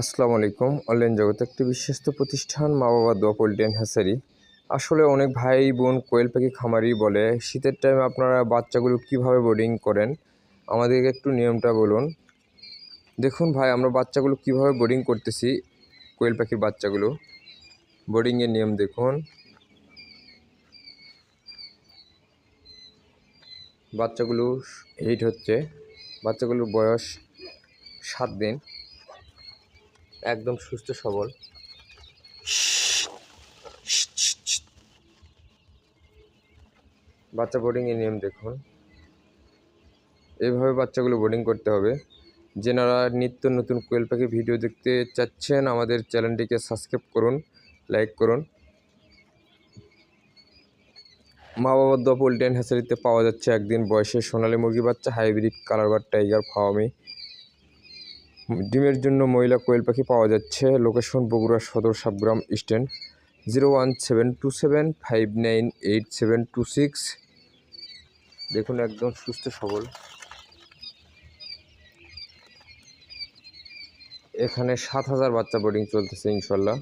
আসসালামু আলাইকুম। অনলাইন জগতে একটি বিশ্বস্ত প্রতিষ্ঠান মা বাবা দোয়া পোল্ট্রি অ্যান্ড হ্যাসারি আসলে অনেক ভাই বোন কোয়েল পাখি খামারি বলে, শীতের টাইমে আপনারা বাচ্চাগুলো কীভাবে বোর্ডিং করেন? আমাদেরকে একটু নিয়মটা বলুন। দেখুন ভাই, আমরা বাচ্চাগুলো কীভাবে বোর্ডিং করতেছি, কোয়েল পাখির বাচ্চাগুলো। বোর্ডিংয়ের নিয়ম দেখুন। বাচ্চাগুলো হিট হচ্ছে, বাচ্চাগুলোর বয়স সাত দিন। একদম সুস্থ, সবল। বাচ্চা বোর্ডিংয়ের নিয়ম দেখুন। এইভাবে বাচ্চাগুলো বোর্ডিং করতে হবে। যেনারা নিত্য নতুন কোয়েল পাখি ভিডিও দেখতে চাচ্ছেন, আমাদের চ্যানেলটিকে সাবস্ক্রাইব করুন লাইক করুন। মা বাবার দোয়া পোল্ট্রি অ্যান্ড হ্যাচারিতে পাওয়া যাচ্ছে একদিন বয়সে সোনালী মুরগি বাচ্চা, হাইব্রিড কালারবার টাইগার ফাওয়ামি। ডিমের জন্য মহিলা কোয়েল পাখি পাওয়া যাচ্ছে। লোকেশন বগুড়া সদর Sabgram stand zero one seven two seven five nine eight seven two six দেখুন, একদম সুস্থ সবল। এখানে সাত হাজার বাচ্চা বোর্ডিং চলতেছে, ইনশাল্লাহ।